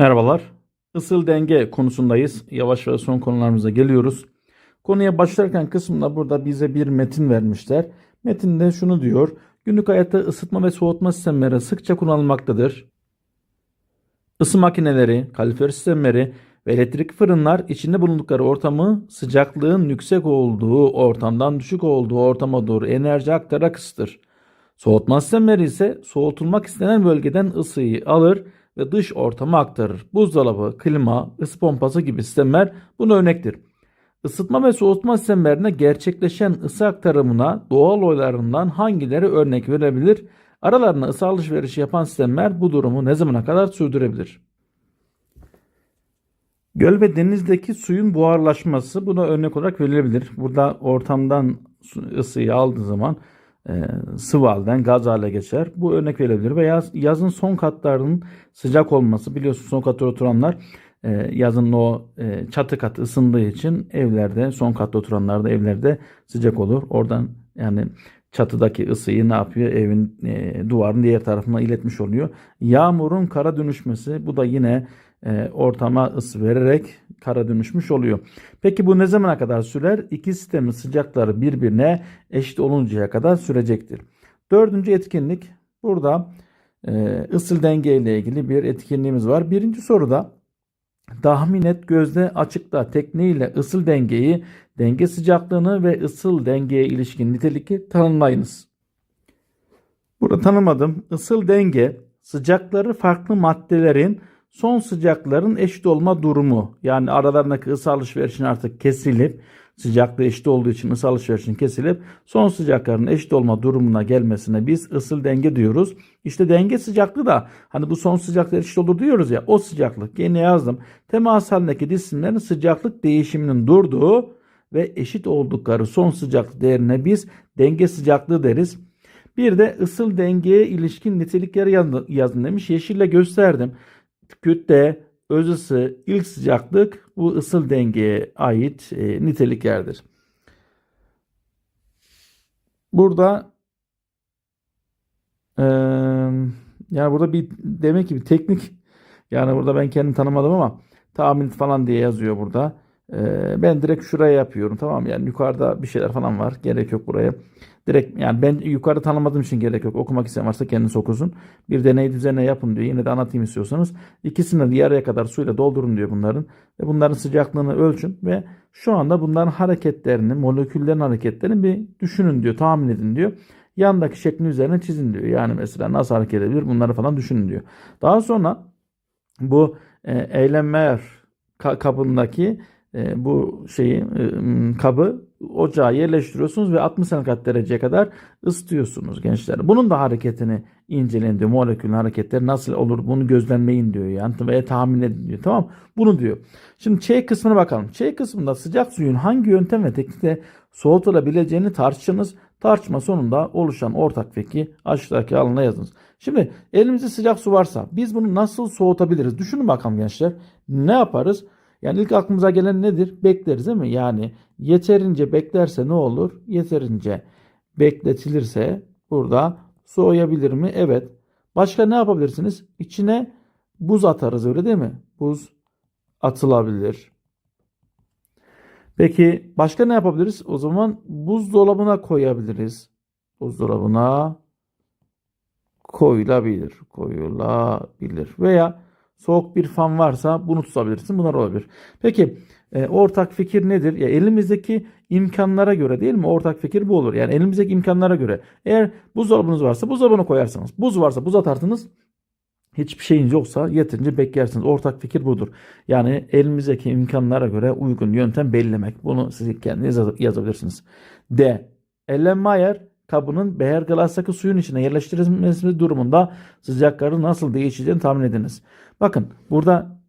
Merhabalar. Isıl denge konusundayız. Yavaş yavaş son konularımıza geliyoruz. Konuya başlarken kısmında burada bize bir metin vermişler. Metinde şunu diyor. Günlük hayatta ısıtma ve soğutma sistemleri sıkça kullanılmaktadır. Isı makineleri, kalorifer sistemleri ve elektrik fırınlar içinde bulundukları ortamı sıcaklığın yüksek olduğu ortamdan düşük olduğu ortama doğru enerji aktararak ısıtır. Soğutma sistemleri ise soğutulmak istenen bölgeden ısıyı alır ve dış ortama aktarır. Buzdolabı, klima, ısı pompası gibi sistemler buna örnektir. Isıtma ve soğutma sistemlerine gerçekleşen ısı aktarımına doğal olaylarından hangileri örnek verebilir? Aralarına ısı alışverişi yapan sistemler bu durumu ne zamana kadar sürdürebilir? Göl ve denizdeki suyun buharlaşması buna örnek olarak verilebilir. Burada ortamdan ısıyı aldığı zaman e, sıvı halden gaz hale geçer. Bu örnek verilebilir. Veya yazın son katlarının sıcak olması. Biliyorsunuz son katta oturanlar e, yazın o e, çatı katı ısındığı için evlerde son katta oturanlar da evlerde sıcak olur. Oradan yani çatıdaki ısıyı ne yapıyor? Evin duvarın diğer tarafına iletmiş oluyor. Yağmurun kara dönüşmesi bu da yine ortama ısı vererek kara dönüşmüş oluyor. Peki bu ne zamana kadar sürer? İki sistemin sıcakları birbirine eşit oluncaya kadar sürecektir. Dördüncü etkinlik burada e, ısıl denge ile ilgili bir etkinliğimiz var. Birinci soruda tahmin et gözle açıkla tekniğiyle ısıl dengeyi, denge sıcaklığını ve ısıl dengeye ilişkin nitelikli tanımlayınız. Burada tanımadım. Isıl denge sıcakları farklı maddelerin son sıcakların eşit olma durumu. Yani aralarındaki ısı alışverişin artık kesilip sıcaklığı eşit olduğu için ısı alışverişin kesilip son sıcakların eşit olma durumuna gelmesine biz ısıl denge diyoruz. İşte denge sıcaklığı da hani bu son sıcaklık eşit olur diyoruz ya o sıcaklık yine yazdım. Temas halindeki cisimlerin sıcaklık değişiminin durduğu ve eşit oldukları son sıcaklık değerine biz denge sıcaklığı deriz. Bir de ısıl dengeye ilişkin nitelikleri yazın demiş. Yeşille gösterdim. Kütle, öz ısı, ilk sıcaklık bu ısıl dengeye ait e, niteliklerdir. Burada e, yani burada bir demek ki bir teknik yani burada ben kendim tanımadım ama tahmin falan diye yazıyor burada. E, ben direkt şuraya yapıyorum tamam? Yani yukarıda bir şeyler falan var. Gerek yok buraya. Direkt yani ben yukarı tanımadığım için gerek yok. Okumak isteyen varsa kendisi okusun. Bir deney düzenine yapın diyor. Yine de anlatayım istiyorsanız. İkisini de yarıya kadar suyla doldurun diyor bunların. Ve bunların sıcaklığını ölçün ve şu anda bunların hareketlerini, moleküllerin hareketlerini bir düşünün diyor. Tahmin edin diyor. Yandaki şeklin üzerine çizin diyor. Yani mesela nasıl hareket edebilir bunları falan düşünün diyor. Daha sonra bu e, eylemler ka- kabındaki e, bu şeyi e, kabı ocağa yerleştiriyorsunuz ve 60 santigrat dereceye kadar ısıtıyorsunuz gençler. Bunun da hareketini inceleyin diyor. Molekülün hareketleri nasıl olur bunu gözlemleyin diyor yani veya tahmin edin diyor. Tamam bunu diyor. Şimdi Ç kısmına bakalım. Ç kısmında sıcak suyun hangi yöntem ve teknikle soğutulabileceğini tartışınız. Tartışma sonunda oluşan ortak fikri aşağıdaki alana yazınız. Şimdi elimizde sıcak su varsa biz bunu nasıl soğutabiliriz? Düşünün bakalım gençler. Ne yaparız? Yani ilk aklımıza gelen nedir? Bekleriz değil mi? Yani yeterince beklerse ne olur? Yeterince bekletilirse burada soğuyabilir mi? Evet. Başka ne yapabilirsiniz? İçine buz atarız öyle değil mi? Buz atılabilir. Peki başka ne yapabiliriz? O zaman buzdolabına koyabiliriz. Buzdolabına koyulabilir. Koyulabilir. Veya soğuk bir fan varsa bunu tutabilirsin. Bunlar olabilir. Peki e, ortak fikir nedir? Ya elimizdeki imkanlara göre değil mi? Ortak fikir bu olur. Yani elimizdeki imkanlara göre. Eğer buzdolabınız varsa buzdolabına koyarsınız. Buz varsa buz atarsınız. Hiçbir şeyiniz yoksa yeterince beklersiniz. Ortak fikir budur. Yani elimizdeki imkanlara göre uygun yöntem belirlemek. Bunu siz kendiniz yaz- yazabilirsiniz. D. Ellenmeyer kabının beher glastaki suyun içine yerleştirilmesi durumunda sıcakları nasıl değişeceğini tahmin ediniz. Bakın burada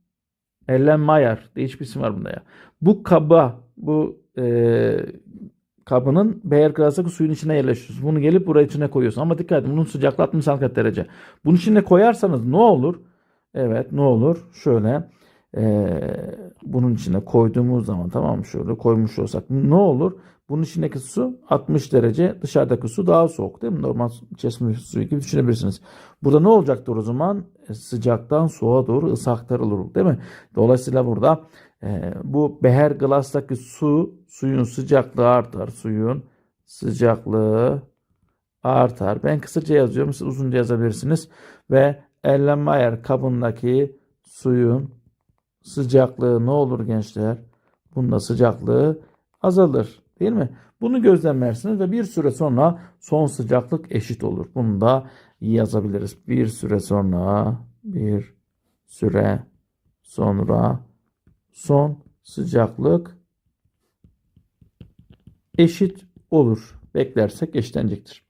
Ellenmeyer değişik bir isim var bunda ya. Bu kaba bu e, kabının beher glastaki suyun içine yerleştiriyorsunuz. Bunu gelip buraya içine koyuyorsun. Ama dikkat edin bunun sıcaklığı 60 santigrat derece. Bunun içine koyarsanız ne olur? Evet ne olur? Şöyle bunun içine koyduğumuz zaman tamam mı şöyle koymuş olsak ne olur? Bunun içindeki su 60 derece dışarıdaki su daha soğuk değil mi? Normal çeşme suyu gibi düşünebilirsiniz. Burada ne olacaktır o zaman? E, sıcaktan soğuğa doğru ısı aktarılır değil mi? Dolayısıyla burada e, bu beher glastaki su suyun sıcaklığı artar. Suyun sıcaklığı artar. Ben kısaca yazıyorum. Siz uzunca yazabilirsiniz. Ve Erlenmeyer kabındaki suyun sıcaklığı ne olur gençler? Bunda sıcaklığı azalır. Değil mi? Bunu gözlemlersiniz ve bir süre sonra son sıcaklık eşit olur. Bunu da yazabiliriz. Bir süre sonra bir süre sonra son sıcaklık eşit olur. Beklersek eşitlenecektir.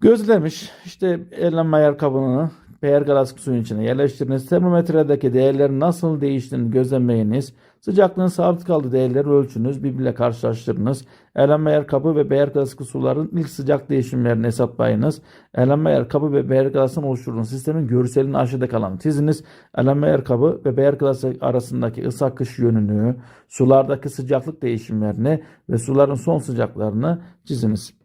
Gözlemiş işte Erlenmeyer kabını Beyer galaksik suyun içine yerleştiriniz. Termometredeki değerlerin nasıl değiştiğini gözlemleyiniz. Sıcaklığın sabit kaldığı değerleri ölçünüz. Birbiriyle karşılaştırınız. Erlenmeyer kabı ve Beyer galaksik suların ilk sıcak değişimlerini hesaplayınız. Erlenmeyer kabı ve Beyer galaksinin oluşturduğu sistemin görselini aşağıda kalan çiziniz. Erlenmeyer kabı ve Beyer galaksik arasındaki ısı akış yönünü, sulardaki sıcaklık değişimlerini ve suların son sıcaklarını çiziniz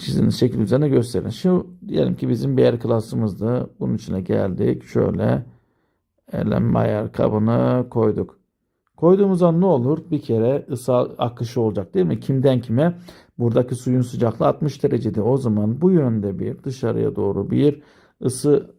çizdiğiniz şekil üzerine gösterin. Şu diyelim ki bizim bir yer klasımızdı. Bunun içine geldik. Şöyle Erlenmeyer kabını koyduk. Koyduğumuz an ne olur? Bir kere ısı akışı olacak değil mi? Kimden kime? Buradaki suyun sıcaklığı 60 derecede. O zaman bu yönde bir dışarıya doğru bir ısı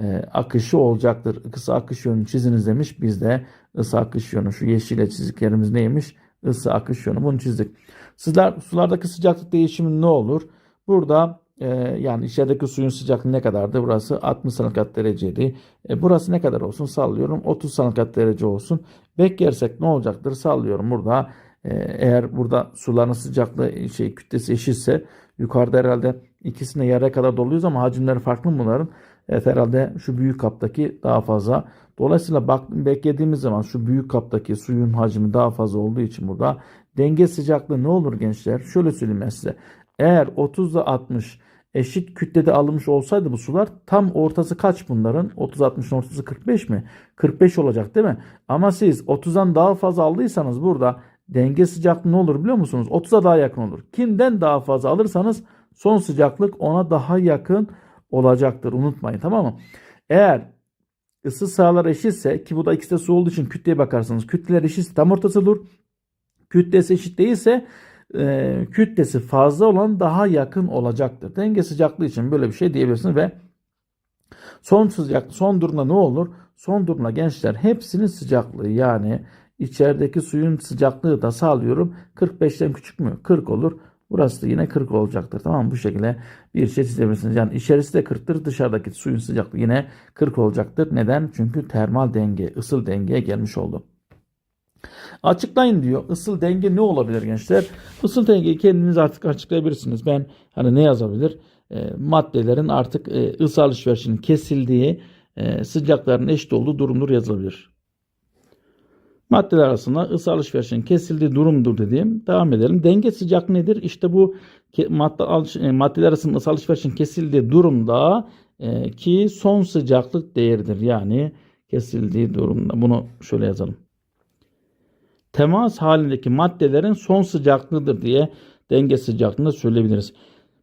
e, akışı olacaktır. Isı akış yönünü çiziniz demiş. Biz de ısı akış yönü şu yeşile çizdiklerimiz neymiş? Isı akış yönü bunu çizdik. Sizler sulardaki sıcaklık değişimi ne olur? Burada e, yani içerideki suyun sıcaklığı ne kadardı? Burası 60 santigrat dereceydi. E, burası ne kadar olsun? Sallıyorum 30 santigrat derece olsun. Beklersek ne olacaktır? Sallıyorum burada e, eğer burada suların sıcaklığı şey kütlesi eşitse yukarıda herhalde ikisine yarıya kadar doluyoruz ama hacimleri farklı mı bunların? Evet herhalde şu büyük kaptaki daha fazla. Dolayısıyla bak, beklediğimiz zaman şu büyük kaptaki suyun hacmi daha fazla olduğu için burada denge sıcaklığı ne olur gençler? Şöyle söyleyeyim ben size. Eğer 30 ile 60 eşit kütlede alınmış olsaydı bu sular tam ortası kaç bunların? 30-60'ın ortası 45 mi? 45 olacak değil mi? Ama siz 30'dan daha fazla aldıysanız burada denge sıcaklığı ne olur biliyor musunuz? 30'a daha yakın olur. Kimden daha fazla alırsanız son sıcaklık ona daha yakın olacaktır. Unutmayın tamam mı? Eğer ısı sahalar eşitse ki bu da ikisi de su olduğu için kütleye bakarsanız kütleler eşitse tam ortası olur. Kütlesi eşit değilse e, kütlesi fazla olan daha yakın olacaktır. Denge sıcaklığı için böyle bir şey diyebilirsiniz ve son sıcak son durumda ne olur? Son durumda gençler hepsinin sıcaklığı yani içerideki suyun sıcaklığı da sağlıyorum 45'ten küçük mü? 40 olur. Burası da yine 40 olacaktır. Tamam? Bu şekilde bir şey çizebilirsiniz. Yani içerisi de 40'tır. Dışarıdaki suyun sıcaklığı yine 40 olacaktır. Neden? Çünkü termal denge, ısıl dengeye gelmiş oldu. Açıklayın diyor. Isıl denge ne olabilir gençler? Isıl dengeyi kendiniz artık açıklayabilirsiniz. Ben hani ne yazabilir? E, maddelerin artık e, ısı alışverişinin kesildiği, e, sıcakların eşit olduğu durumdur yazılabilir. Maddeler arasında ısı alışverişinin kesildiği durumdur dediğim. Devam edelim. Denge sıcaklığı nedir? İşte bu madde, e, maddeler arasında ısı alışverişinin kesildiği durumda e, ki son sıcaklık değeridir. Yani kesildiği durumda. Bunu şöyle yazalım temas halindeki maddelerin son sıcaklığıdır diye denge sıcaklığını söyleyebiliriz.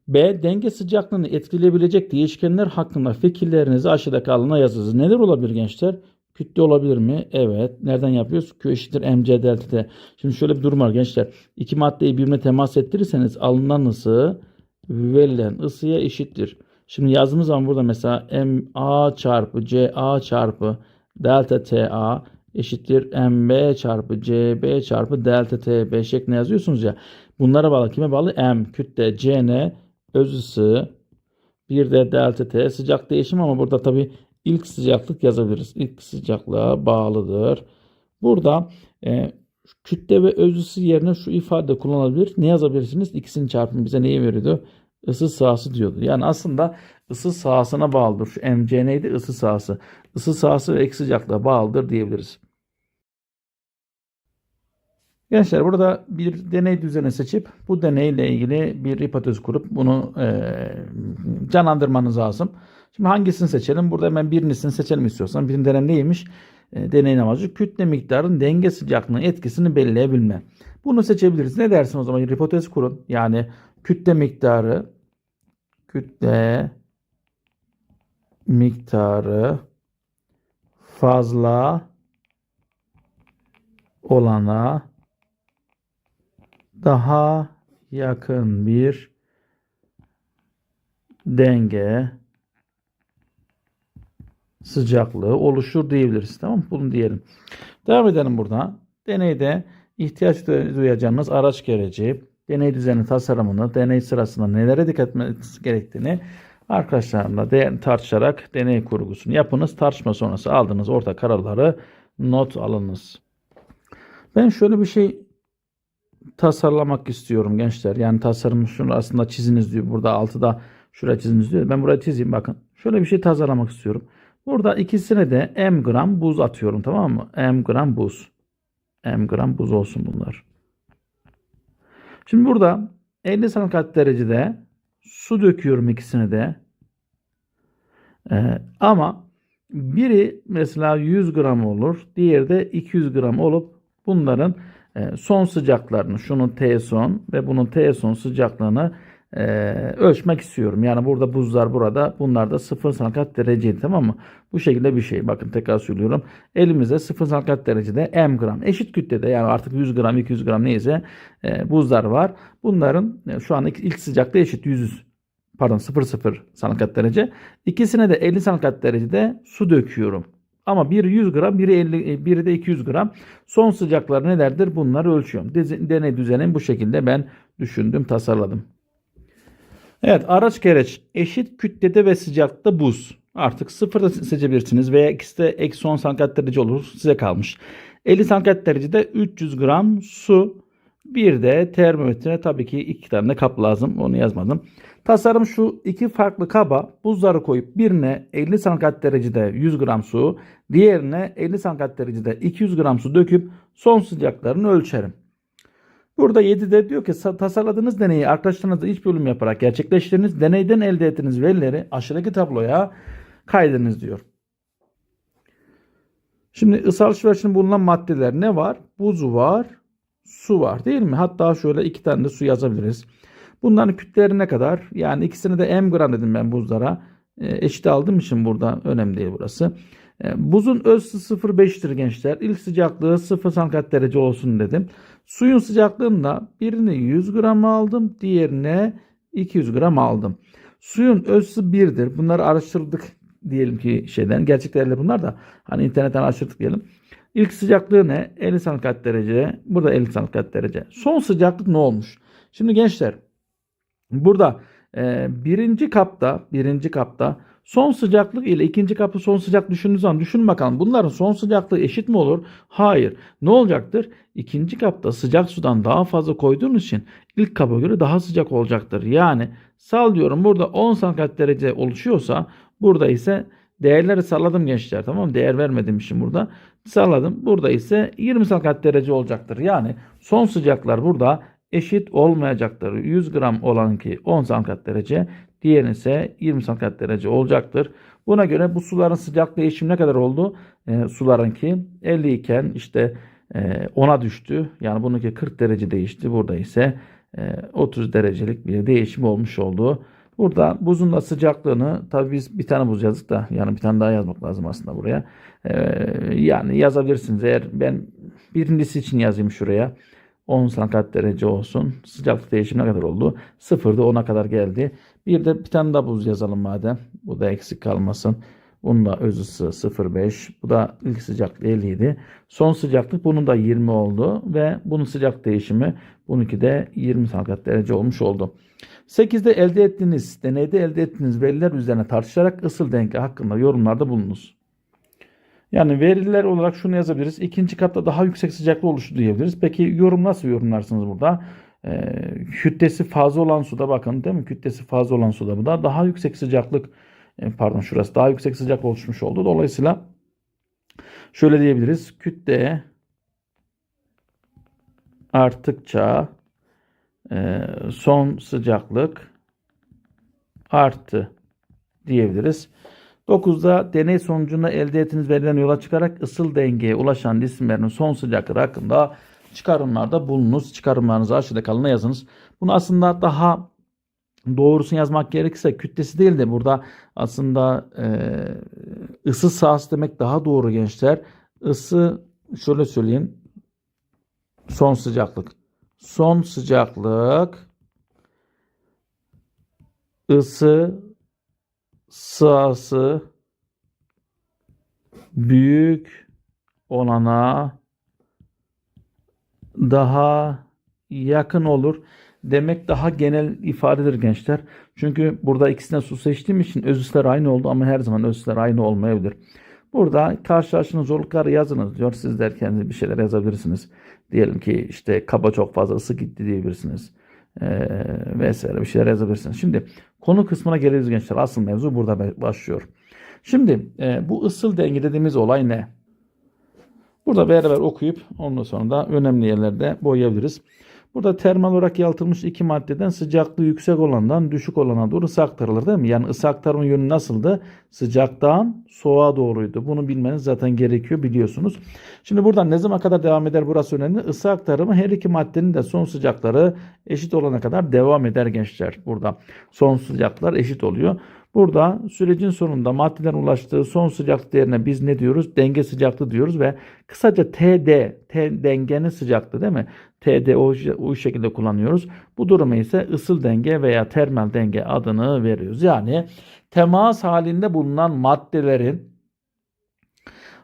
B. Denge sıcaklığını etkileyebilecek değişkenler hakkında fikirlerinizi aşağıdaki alana yazınız. Neler olabilir gençler? Kütle olabilir mi? Evet. Nereden yapıyoruz? Q eşittir mc delta t. Şimdi şöyle bir durum var gençler. İki maddeyi birbirine temas ettirirseniz alınan ısı verilen ısıya eşittir. Şimdi yazdığımız zaman burada mesela ma çarpı ca çarpı delta ta eşittir mb çarpı cb çarpı delta tb şeklinde yazıyorsunuz ya. Bunlara bağlı kime bağlı? M kütle cn öz ısı bir de delta t sıcak değişim ama burada tabi ilk sıcaklık yazabiliriz. İlk sıcaklığa bağlıdır. Burada e, kütle ve öz ısı yerine şu ifade kullanılabilir. Ne yazabilirsiniz? İkisinin çarpımı bize neyi veriyordu? Isı sahası diyordu. Yani aslında ısı sahasına bağlıdır. Şu mc neydi? Isı sahası. Isı sahası ve ek sıcaklığa bağlıdır diyebiliriz. Gençler burada bir deney düzeni seçip bu deneyle ilgili bir hipotez kurup bunu e, canlandırmanız lazım. Şimdi hangisini seçelim? Burada hemen birincisini seçelim istiyorsan. Birini denen neymiş? E, deneyin amacı kütle miktarının denge sıcaklığının etkisini belirleyebilme. Bunu seçebiliriz. Ne dersin o zaman? Hipotez kurun. Yani kütle miktarı kütle miktarı fazla olana daha yakın bir denge sıcaklığı oluşur diyebiliriz. Tamam mı? Bunu diyelim. Devam edelim burada. Deneyde ihtiyaç duyacağınız araç gereci, deney düzeni tasarımını, deney sırasında nelere dikkat etmeniz gerektiğini arkadaşlarımla de tartışarak deney kurgusunu yapınız. Tartışma sonrası aldığınız ortak kararları not alınız. Ben şöyle bir şey tasarlamak istiyorum gençler. Yani tasarım şunu aslında çiziniz diyor. Burada altıda şuraya çiziniz diyor. Ben buraya çizeyim bakın. Şöyle bir şey tasarlamak istiyorum. Burada ikisine de m gram buz atıyorum tamam mı? m gram buz. m gram buz olsun bunlar. Şimdi burada 50 santigrat derecede su döküyorum ikisine de. Ee, ama biri mesela 100 gram olur. Diğeri de 200 gram olup bunların e, son sıcaklarını şunun T son ve bunun T son sıcaklığını e, ölçmek istiyorum. Yani burada buzlar burada bunlar da 0 santigrat dereceydi tamam mı? Bu şekilde bir şey. Bakın tekrar söylüyorum. Elimizde 0 santigrat derecede m gram eşit kütlede yani artık 100 gram 200 gram neyse e, buzlar var. Bunların e, şu an ilk, ilk sıcaklığı eşit 100 pardon 00 santigrat derece. İkisine de 50 santigrat derecede su döküyorum. Ama biri 100 gram, biri 50, biri de 200 gram. Son sıcakları nelerdir? Bunları ölçüyorum. Deney düzenim bu şekilde ben düşündüm, tasarladım. Evet, araç gereç eşit kütlede ve sıcaklıkta buz. Artık sıfırda seçebilirsiniz veya ikisi de eksi 10 santigrat derece olur. Size kalmış. 50 santigrat derecede 300 gram su. Bir de termometre tabii ki iki tane de kap lazım. Onu yazmadım. Tasarım şu iki farklı kaba buzları koyup birine 50 santigrat derecede 100 gram su, diğerine 50 santigrat derecede 200 gram su döküp son sıcaklarını ölçerim. Burada 7'de diyor ki tasarladığınız deneyi arkadaşlarınızla iç bölüm yaparak gerçekleştiriniz. Deneyden elde ettiğiniz verileri aşağıdaki tabloya kaydediniz diyor. Şimdi ısı alışverişinde bulunan maddeler ne var? Buz var, su var değil mi? Hatta şöyle iki tane de su yazabiliriz. Bunların kütleleri ne kadar? Yani ikisini de m gram dedim ben buzlara. E, eşit aldığım için burada önemli değil burası. E, buzun öz 0,5'tir gençler. İlk sıcaklığı 0 santigrat derece olsun dedim. Suyun sıcaklığında birini 100 gram aldım. Diğerine 200 gram aldım. Suyun özü 1'dir. Bunları araştırdık diyelim ki şeyden. Gerçek değerler bunlar da. Hani internetten araştırdık diyelim. İlk sıcaklığı ne? 50 santigrat derece. Burada 50 santigrat derece. Son sıcaklık ne olmuş? Şimdi gençler burada e, birinci kapta birinci kapta son sıcaklık ile ikinci kapı son sıcak düşündüğünüz zaman düşün bakalım bunların son sıcaklığı eşit mi olur? Hayır. Ne olacaktır? İkinci kapta sıcak sudan daha fazla koyduğunuz için ilk kaba göre daha sıcak olacaktır. Yani sallıyorum burada 10 santigrat derece oluşuyorsa burada ise değerleri salladım gençler tamam mı? Değer vermedim için burada. Salladım. Burada ise 20 santigrat derece olacaktır. Yani son sıcaklar burada eşit olmayacaktır. 100 gram olanki 10 santigrat derece, diğeri ise 20 santigrat derece olacaktır. Buna göre bu suların sıcak değişimi ne kadar oldu? E, sularınki 50 iken işte e, 10'a düştü. Yani bununki 40 derece değişti. Burada ise e, 30 derecelik bir değişim olmuş oldu. Burada buzun da sıcaklığını tabii biz bir tane buz yazdık da yani bir tane daha yazmak lazım aslında buraya. Ee, yani yazabilirsiniz eğer ben birincisi için yazayım şuraya. 10 santigrat derece olsun. Sıcaklık değişimi ne kadar oldu? 0'da 10'a kadar geldi. Bir de bir tane daha buz yazalım madem. Bu da eksik kalmasın. Bunun da öz ısı 0,5. Bu da ilk sıcaklık 50 idi. Son sıcaklık bunun da 20 oldu. Ve bunun sıcak değişimi bununki de 20 santigrat derece olmuş oldu. 8'de elde ettiğiniz, deneyde elde ettiğiniz veriler üzerine tartışarak ısıl denge hakkında yorumlarda bulunuz. Yani veriler olarak şunu yazabiliriz. İkinci katta daha yüksek sıcaklık oluştu diyebiliriz. Peki yorum nasıl yorumlarsınız burada? Ee, kütlesi fazla olan suda bakın değil mi? Kütlesi fazla olan suda bu da daha yüksek sıcaklık e, pardon şurası daha yüksek sıcaklık oluşmuş oldu. Dolayısıyla şöyle diyebiliriz. Kütle arttıkça e, son sıcaklık arttı diyebiliriz. 9'da deney sonucunda elde ettiğiniz veriden yola çıkarak ısıl dengeye ulaşan cisimlerin son sıcaklığı hakkında çıkarımlarda bulunuz. Çıkarımlarınızı aşağıda kalına yazınız. Bunu aslında daha doğrusunu yazmak gerekirse kütlesi değil de burada aslında e, ısı sahası demek daha doğru gençler. Isı şöyle söyleyeyim. Son sıcaklık. Son sıcaklık ısı sahası büyük olana daha yakın olur demek daha genel ifadedir gençler. Çünkü burada ikisine su seçtiğim için özüsler aynı oldu ama her zaman özüsler aynı olmayabilir. Burada karşılaştığınız zorlukları yazınız diyor. Siz de kendiniz bir şeyler yazabilirsiniz. Diyelim ki işte kaba çok fazla ısı gitti diyebilirsiniz. Ee, vesaire bir şeyler yazabilirsiniz. Şimdi konu kısmına geliriz gençler. Asıl mevzu burada başlıyor. Şimdi e, bu ısıl denge dediğimiz olay ne? Burada beraber okuyup ondan sonra da önemli yerlerde boyayabiliriz. Burada termal olarak yalıtılmış iki maddeden sıcaklığı yüksek olandan düşük olana doğru ısı aktarılır değil mi? Yani ısı aktarma yönü nasıldı? Sıcaktan soğuğa doğruydu. Bunu bilmeniz zaten gerekiyor biliyorsunuz. Şimdi buradan ne zaman kadar devam eder burası önemli. Isı aktarımı her iki maddenin de son sıcakları eşit olana kadar devam eder gençler. Burada son sıcaklar eşit oluyor. Burada sürecin sonunda maddelerin ulaştığı son sıcaklık değerine biz ne diyoruz? Denge sıcaklığı diyoruz ve kısaca TD, T dengenin sıcaklığı değil mi? TD o, o şekilde kullanıyoruz. Bu duruma ise ısıl denge veya termal denge adını veriyoruz. Yani temas halinde bulunan maddelerin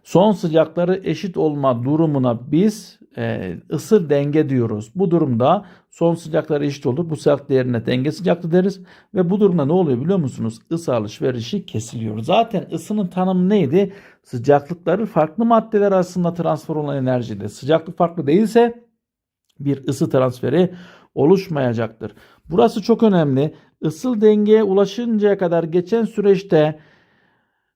son sıcakları eşit olma durumuna biz e, denge diyoruz. Bu durumda son sıcakları eşit olur. Bu sıcak değerine denge sıcaklığı deriz. Ve bu durumda ne oluyor biliyor musunuz? Isı alışverişi kesiliyor. Zaten ısının tanımı neydi? Sıcaklıkları farklı maddeler arasında transfer olan enerjide. Sıcaklık farklı değilse bir ısı transferi oluşmayacaktır. Burası çok önemli. Isıl dengeye ulaşıncaya kadar geçen süreçte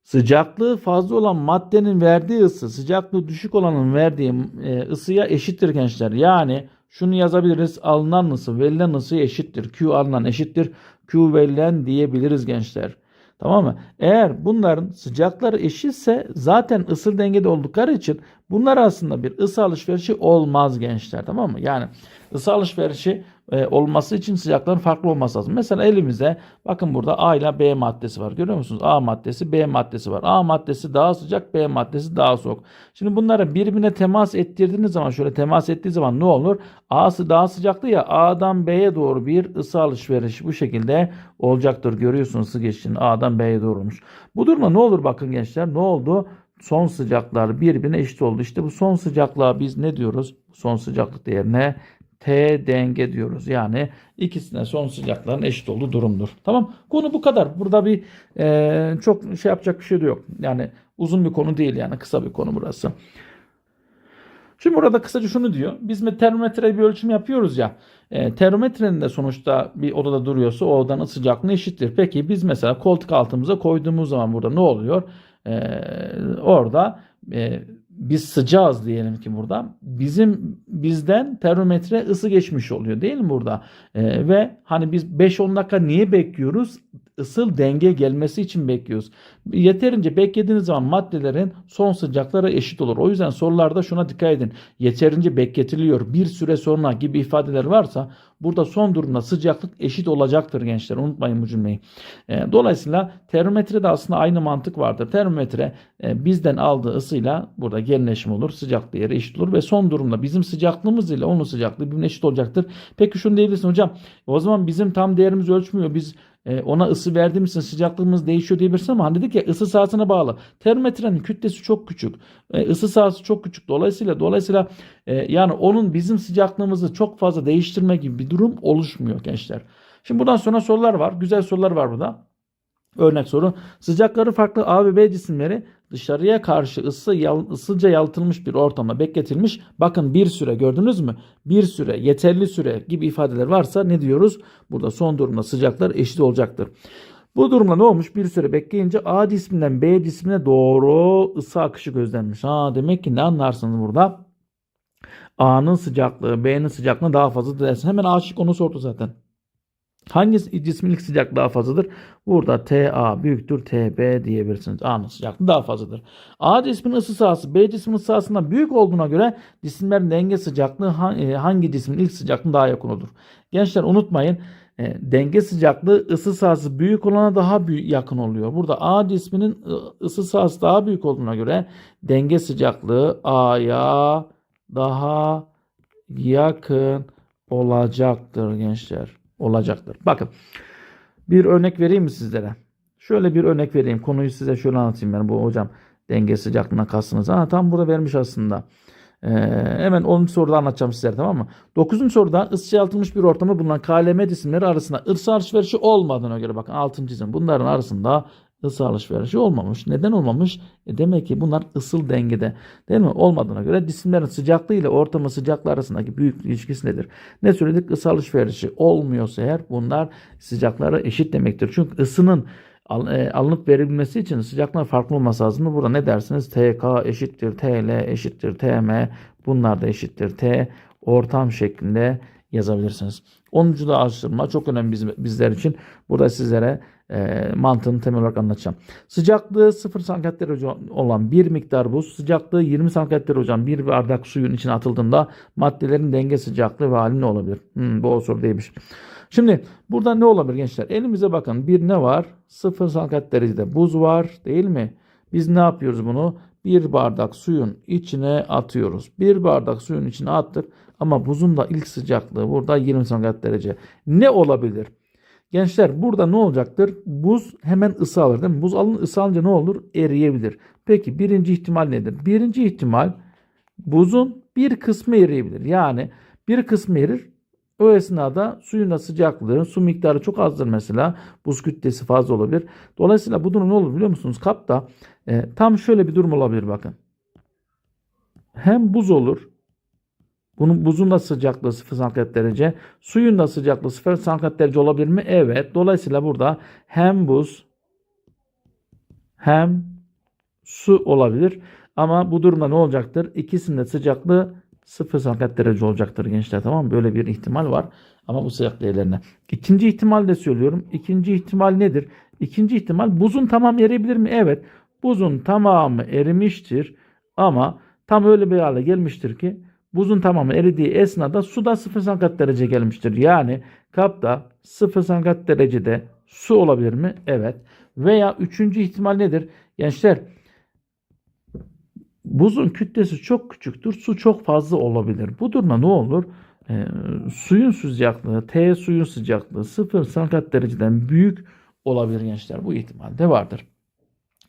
Sıcaklığı fazla olan maddenin verdiği ısı sıcaklığı düşük olanın verdiği e, ısıya eşittir gençler. Yani şunu yazabiliriz. Alınan ısı verilen ısı eşittir. Q alınan eşittir. Q verilen diyebiliriz gençler. Tamam mı? Eğer bunların sıcakları eşitse zaten ısı dengede oldukları için bunlar aslında bir ısı alışverişi olmaz gençler. Tamam mı? Yani ısı alışverişi e, olması için sıcakların farklı olması lazım. Mesela elimizde bakın burada A ile B maddesi var. Görüyor musunuz? A maddesi, B maddesi var. A maddesi daha sıcak, B maddesi daha soğuk. Şimdi bunlara birbirine temas ettirdiğiniz zaman şöyle temas ettiği zaman ne olur? A'sı daha sıcaktı ya A'dan B'ye doğru bir ısı alışverişi bu şekilde olacaktır. Görüyorsunuz ısı geçişinin A'dan B'ye doğrumuş. Bu durumda ne olur bakın gençler? Ne oldu? Son sıcaklar birbirine eşit oldu. İşte bu son sıcaklığa biz ne diyoruz? Son sıcaklık değerine T denge diyoruz. Yani ikisine son sıcakların eşit olduğu durumdur. Tamam. Konu bu kadar. Burada bir e, çok şey yapacak bir şey de yok. Yani uzun bir konu değil yani kısa bir konu burası. Şimdi burada kısaca şunu diyor. Biz termometre bir ölçüm yapıyoruz ya. E, termometrenin de sonuçta bir odada duruyorsa o odanın sıcaklığı eşittir. Peki biz mesela koltuk altımıza koyduğumuz zaman burada ne oluyor? E, orada e, biz sıcağız diyelim ki burada. Bizim bizden termometre ısı geçmiş oluyor değil mi burada? Ee, ve hani biz 5-10 dakika niye bekliyoruz? Isıl denge gelmesi için bekliyoruz. Yeterince beklediğiniz zaman maddelerin son sıcakları eşit olur. O yüzden sorularda şuna dikkat edin. Yeterince bekletiliyor bir süre sonra gibi ifadeler varsa burada son durumda sıcaklık eşit olacaktır gençler. Unutmayın bu cümleyi. E, dolayısıyla termometrede aslında aynı mantık vardır. Termometre e, bizden aldığı ısıyla burada genleşme olur. Sıcak değeri eşit olur ve son durumda bizim sıcaklığımız ile onun sıcaklığı birbirine eşit olacaktır. Peki şunu diyebilirsin hocam. O zaman bizim tam değerimiz ölçmüyor. Biz e, ona ısı verdiğimiz için sıcaklığımız değişiyor diyebilirsin ama hani dedik ya ısı sahasına bağlı. Termometrenin kütlesi çok küçük. E, ısı sahası çok küçük. Dolayısıyla dolayısıyla e, yani onun bizim sıcaklığımızı çok fazla değiştirme gibi bir durum oluşmuyor gençler. Şimdi buradan sonra sorular var. Güzel sorular var burada. Örnek soru. Sıcakları farklı A ve B cisimleri dışarıya karşı ısı ısıca yalıtılmış bir ortamda bekletilmiş. Bakın bir süre gördünüz mü? Bir süre, yeterli süre gibi ifadeler varsa ne diyoruz? Burada son durumda sıcaklar eşit olacaktır. Bu durumda ne olmuş? Bir süre bekleyince A cisminden B cismine doğru ısı akışı gözlenmiş. Ha demek ki ne anlarsınız burada? A'nın sıcaklığı B'nin sıcaklığı daha fazla dersin. Hemen A onu sordu zaten. Hangi cismin ilk sıcaklığı daha fazladır? Burada TA büyüktür TB diyebilirsiniz. A'nın sıcaklığı daha fazladır. A cismin ısı sahası B cismin ısı sahasından büyük olduğuna göre cisimlerin denge sıcaklığı e, hangi cismin ilk sıcaklığına daha yakın olur? Gençler unutmayın e, denge sıcaklığı ısı sahası büyük olana daha büyük yakın oluyor. Burada A cisminin ı- ısı sahası daha büyük olduğuna göre denge sıcaklığı A'ya daha yakın olacaktır gençler. Olacaktır. Bakın bir örnek vereyim mi sizlere? Şöyle bir örnek vereyim. Konuyu size şöyle anlatayım ben. Bu hocam denge sıcaklığına kastınız. Ha, tam burada vermiş aslında. Ee, hemen 10. soruda anlatacağım sizlere tamam mı? 9. soruda ısıtılmış bir ortamda bulunan KLM cisimleri arasında ısı alışverişi olmadığına göre bakın 6. cisim bunların arasında ısı alışverişi olmamış. Neden olmamış? E demek ki bunlar ısıl dengede değil mi? Olmadığına göre cisimlerin sıcaklığı ile ortamın sıcaklığı arasındaki büyük ilişkisi nedir? Ne söyledik? Isı alışverişi olmuyorsa eğer bunlar sıcakları eşit demektir. Çünkü ısının e, alınıp verilmesi için sıcaklıklar farklı olması lazım. Burada ne dersiniz? TK eşittir TL eşittir TM bunlar da eşittir T ortam şeklinde yazabilirsiniz. 10. da araştırma çok önemli biz- bizler için. Burada sizlere e, mantığını temel olarak anlatacağım. Sıcaklığı 0 santigrat derece olan bir miktar buz, sıcaklığı 20 santigrat derece olan bir bardak suyun içine atıldığında maddelerin denge sıcaklığı ve hali ne olabilir? Hmm, bu o soru değilmiş. Şimdi burada ne olabilir gençler? Elimize bakın bir ne var? 0 santigrat derecede buz var değil mi? Biz ne yapıyoruz bunu? Bir bardak suyun içine atıyoruz. Bir bardak suyun içine attık ama buzun da ilk sıcaklığı burada 20 santigrat derece. Ne olabilir? Gençler burada ne olacaktır? Buz hemen ısı alır değil mi? Buz alın ısı ne olur? Eriyebilir. Peki birinci ihtimal nedir? Birinci ihtimal buzun bir kısmı eriyebilir. Yani bir kısmı erir. O esnada suyun da sıcaklığı, su miktarı çok azdır mesela. Buz kütlesi fazla olabilir. Dolayısıyla bu durum ne olur biliyor musunuz? Kapta e, tam şöyle bir durum olabilir bakın. Hem buz olur. Bunun buzun da sıcaklığı 0 santigrat derece. Suyun da sıcaklığı 0 santigrat derece olabilir mi? Evet. Dolayısıyla burada hem buz hem su olabilir. Ama bu durumda ne olacaktır? İkisinin de sıcaklığı 0 santigrat derece olacaktır gençler tamam mı? Böyle bir ihtimal var. Ama bu sıcak değerlerine. İkinci ihtimal de söylüyorum. İkinci ihtimal nedir? İkinci ihtimal buzun tamamı eriyebilir mi? Evet. Buzun tamamı erimiştir. Ama tam öyle bir hale gelmiştir ki buzun tamamı eridiği esnada suda 0 santigrat derece gelmiştir. Yani kapta 0 santigrat derecede su olabilir mi? Evet. Veya üçüncü ihtimal nedir? Gençler buzun kütlesi çok küçüktür. Su çok fazla olabilir. Bu durumda ne olur? Ee, suyun sıcaklığı, T suyun sıcaklığı 0 santigrat dereceden büyük olabilir gençler. Bu ihtimal de vardır.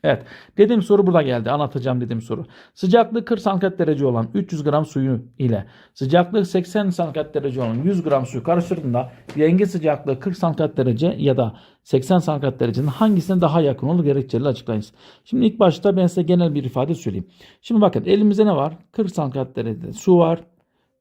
Evet. Dediğim soru burada geldi. Anlatacağım dediğim soru. Sıcaklığı 40 santigrat derece olan 300 gram suyu ile sıcaklığı 80 santigrat derece olan 100 gram suyu karıştırdığında denge sıcaklığı 40 santigrat derece ya da 80 santigrat derecenin hangisine daha yakın olur gerekçeli açıklayınız. Şimdi ilk başta ben size genel bir ifade söyleyeyim. Şimdi bakın elimizde ne var? 40 santigrat derecede su var.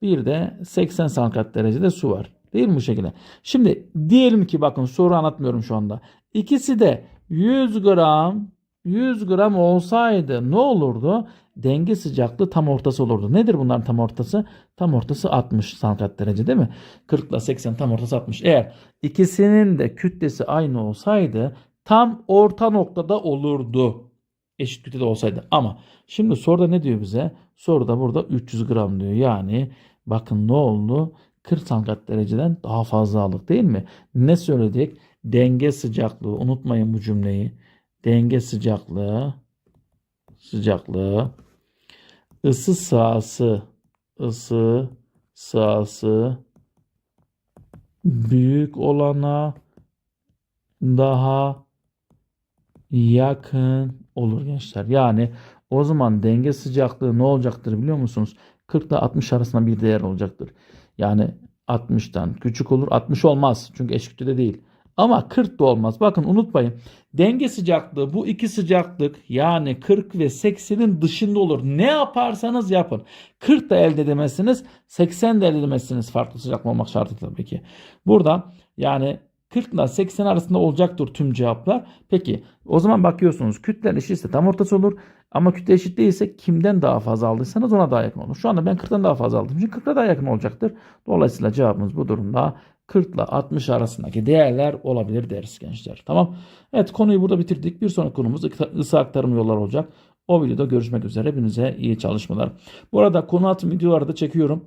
Bir de 80 santigrat derecede su var. Değil mi bu şekilde? Şimdi diyelim ki bakın soru anlatmıyorum şu anda. İkisi de 100 gram 100 gram olsaydı ne olurdu? Denge sıcaklığı tam ortası olurdu. Nedir bunların tam ortası? Tam ortası 60 santigrat derece değil mi? 40 ile 80 tam ortası 60. Eğer ikisinin de kütlesi aynı olsaydı tam orta noktada olurdu. Eşit kütlede olsaydı. Ama şimdi soruda ne diyor bize? Soruda burada 300 gram diyor. Yani bakın ne oldu? 40 santigrat dereceden daha fazla aldık değil mi? Ne söyledik? Denge sıcaklığı. Unutmayın bu cümleyi denge sıcaklığı sıcaklığı ısı sahası ısı sahası büyük olana daha yakın olur gençler. Yani o zaman denge sıcaklığı ne olacaktır biliyor musunuz? 40 ile 60 arasında bir değer olacaktır. Yani 60'tan küçük olur. 60 olmaz. Çünkü eşit değil. Ama 40 da olmaz. Bakın unutmayın. Denge sıcaklığı bu iki sıcaklık yani 40 ve 80'in dışında olur. Ne yaparsanız yapın. 40 da elde edemezsiniz. 80 de elde edemezsiniz. Farklı sıcaklık olmak şartıyla tabii ki. Burada yani 40 ile 80 arasında olacaktır tüm cevaplar. Peki o zaman bakıyorsunuz kütler eşitse tam ortası olur. Ama kütle eşit değilse kimden daha fazla aldıysanız ona daha yakın olur. Şu anda ben 40'tan daha fazla aldım. Çünkü 40'a daha yakın olacaktır. Dolayısıyla cevabımız bu durumda 40 ile 60 arasındaki değerler olabilir deriz gençler. Tamam. Evet konuyu burada bitirdik. Bir sonraki konumuz ısı aktarım yolları olacak. O videoda görüşmek üzere. Hepinize iyi çalışmalar. Bu arada konu altı videoları da çekiyorum.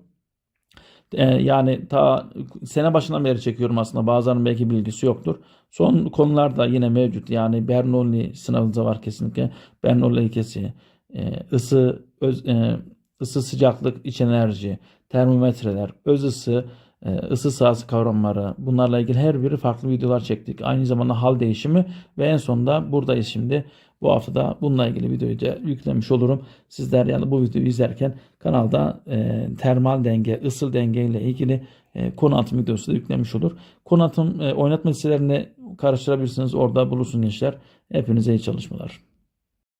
Ee, yani ta sene başından beri çekiyorum aslında. Bazılarının belki bilgisi yoktur. Son konular da yine mevcut. Yani Bernoulli sınavınıza var kesinlikle. Bernoulli ilkesi, e, ısı, öz, e, ısı sıcaklık, iç enerji, termometreler, öz ısı, ısı sahası kavramları bunlarla ilgili her biri farklı videolar çektik. Aynı zamanda hal değişimi ve en sonunda buradayız şimdi. Bu hafta da bununla ilgili videoyu da yüklemiş olurum. Sizler yani bu videoyu izlerken kanalda e, termal denge, ısı denge ile ilgili e, konu atım videosu da yüklemiş olur. Konu atım e, oynatma listelerini karıştırabilirsiniz. Orada bulursun gençler. Hepinize iyi çalışmalar.